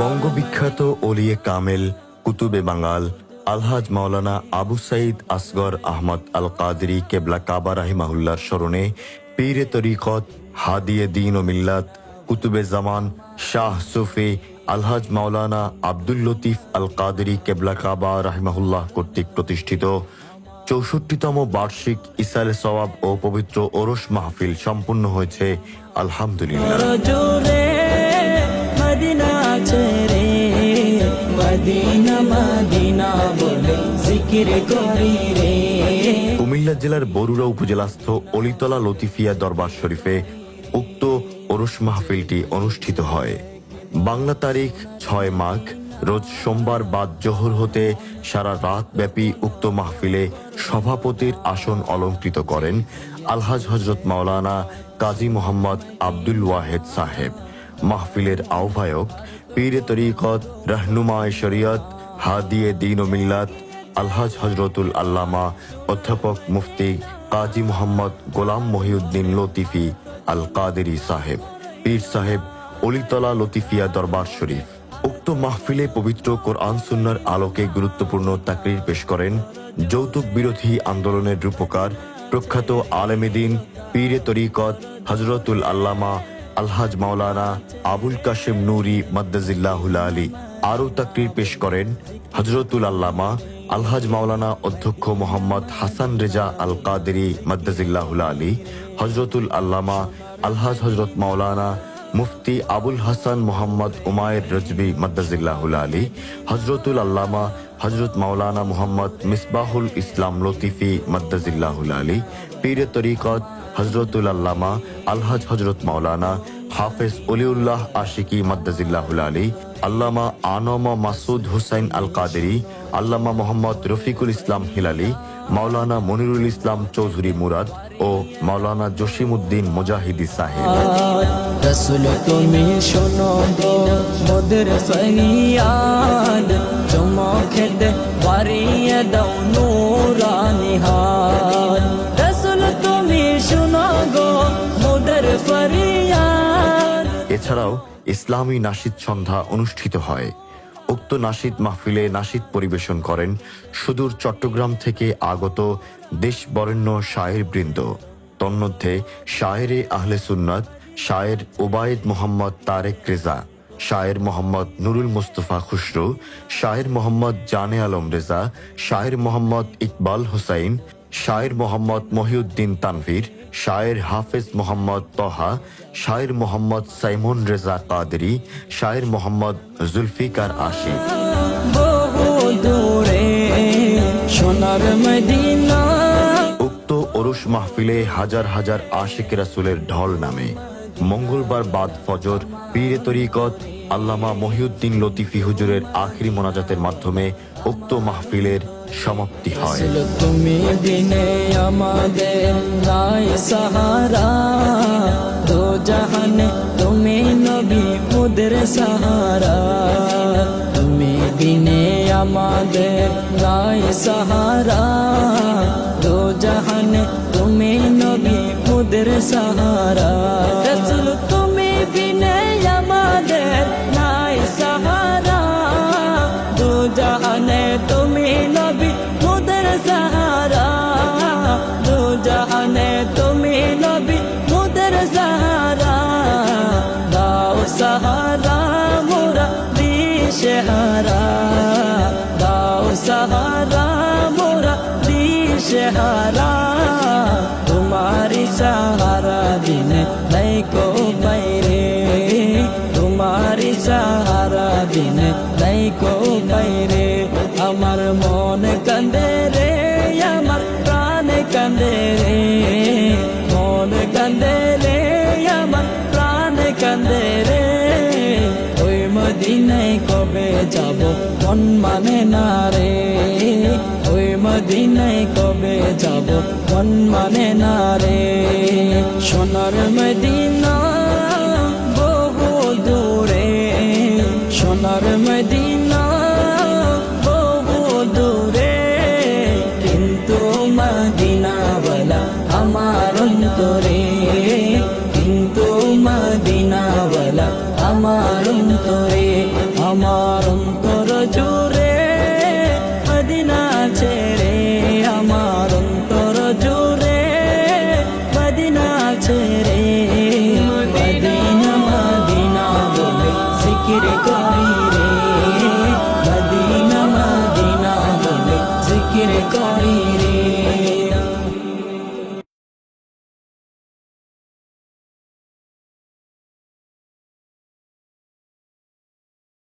বঙ্গবিখ্যাত ওলিয়ে কামেল, কুতুবে বাঙাল, আলহাজ মাওলানা আবু সাইদ আসগর আহমদ আল কাদরি কেবলা কাবা রাহিমাহুল্লার স্মরণে পীরে তরিকত, হাদিয়ে দিন ও মিল্লাত, কুতুবে জামান, শাহ সুফি আলহাজ মাওলানা আব্দুল লতিফ আল কাদরি কেবলা কাবা রাহিমাহুল্লাহ কর্তৃক প্রতিষ্ঠিত। চৌষট্টিতম বার্ষিক ইসালে সওয়াব ও পবিত্র ওরস মাহফিল সম্পূর্ণ হয়েছে আলহামদুলিল্লাহ। কুমিল্লা জেলার বরুড়া উপজেলাস্থ অলিতলা লতিফিয়া দরবার শরীফে উক্ত ওরস মাহফিলটি অনুষ্ঠিত হয়। বাংলা তারিখ ছয় মাঘ রোজ সোমবার বাদ জোহর হতে সারা রাত ব্যাপী উক্ত মাহফিলে সভাপতির আসন অলঙ্কৃত করেন আলহাজ হজরত মাওলানা কাজী মোহাম্মদ আব্দুল ওয়াহেদ সাহেব। মাহফিলের আহ্বায়ক, পীরে তরিকত রহনুমায় শরিয়ত হাদিয়ে দিন ও মিল্লাত আলহাজ হজরতুল আল্লামা, অধ্যাপক মুফতি কাজী মোহাম্মদ গোলাম মহিউদ্দিন লতিফি আল কাদেরি সাহেব, পীর সাহেব অলিতলা লতিফিয়া দরবার শরীফ। উক্ত মাহফিলে পবিত্র কোরআন সুন্নার আলোকে গুরুত্বপূর্ণ তাকরির পেশ করেন যৌতুক বিরোধী আন্দোলনের রূপকার প্রখ্যাত আলেমেদিন পীরে তরিকত হজরতুল আল্লামা আলহাজ মাওলানা আবুল কাশেম নুরি মাদ্দাজিল্লাহুল আলী। আরও তাকরির পেশ করেন হজরতুল আল্লামা আলহাজ মাওলানা অধ্যক্ষ মোহাম্মদ হাসান রেজা আল কাদেরি মাদ্দাজিল্লাহুল আলী হজরতুল আল্লামা আলহাজ হজরত মাওলানা মুফতি আবুল হাসান মোহাম্মদ উমায়ের রজবি মাদ্দাজিল্লাহুল আলী, হজরতুল আল্লামা হজরত মাওলানা মোহাম্মদ মিসবাহুল ইসলাম লতিফি মাদ্দাজিল্লাহুল আলী, পীরে তরিকত হজরতুল আল্লামা আলহাজ হজরত মাওলানা হাফেজ অলিউল্লাহ আশিকি মাদ্দাজিল্লাহুল আলী, আল্লামা আনমা মাসুদ হুসাইন আল কাদেরি আল্লামা মোহাম্মদ রফিকুল ইসলাম হিলালি মাওলানা মনিরুল ইসলাম চৌধুরী মুরাদ ও মাওলানা জসিমউদ্দিন মুজাহিদি সাহেব। রসুল তুমি শোনো মোদের ফরিয়াদ চমকে দে বাড়িয়ে দাও নূরানি হাত। রসুল তুমি শোনো গো মোদের ফরিয়াদ। এছাড়াও ইসলামী নাসিদ সন্ধ্যা অনুষ্ঠিত হয়। উক্ত নাসিদ মাহফিলে নাসিদ পরিবেশন করেন সুদূর চট্টগ্রাম থেকে আগত দেশ বরেণ্য বৃন্দ। তন্মধ্যে শায়েরে আহলে সুন্নাত, শায়ের ওবায়েদ মোহাম্মদ তারেক রেজা, শায়ের মোহাম্মদ নুরুল মুস্তফা খুসরু, শায়ের মোহাম্মদ জানে আলম রেজা, শায়ের মোহাম্মদ ইকবাল হুসাইন, শায়ের মোহাম্মদ মহিউদ্দিন তানভীর শায়ের হাফেজ মোহাম্মদ তহা, শায়ের মোহাম্মদ সাইমন রেজা কাদেরি, শায়ের মোহাম্মদ জুলফিকার আশিক। উক্ত ওরস মাহফিলে হাজার হাজার আশিক রাসুলের ঢল নামে। মঙ্গলবার বাদ ফজর, পীরে তরিকত, আল্লামা মহিউদ্দিন লতিফি হুজুরের আখিরি মোনাজাতের মাধ্যমে উক্ত মাহফিলের সমাপ্তি হয়। তুমি বিনে আমাদের নাই সাহারা। দো জাহানে তুমি নবী মুদের সাহারা। তুমি বিনে আমাদের নাই সাহারা। দো জাহানে তুমি নবী মুদের সাহারা। দিশেহারা তোমারি সাহারা দিনে নাই কো বাইরে। তোমারি সাহারা দিনে নাই কো বাইরে। আমার মন কান্দে রে, আমার প্রাণ কান্দে রে। মন কান্দে রে, আমার প্রাণ কান্দে রে। ওই মদিনায় কবে যাব, মন মানে না রে। মদিনায় কবে যাব? মন মানে না রে। সোনার মদিনা বহু দূরে। সোনার মদিনা বহু দূরে। কিন্তু মদিনাওয়ালা আমার অন্তরে। কিন্তু মদিনাওয়ালা আমার অন্তরে। আমার জিকির করি রে মদিনা মদিনা বলে জিকির করি রে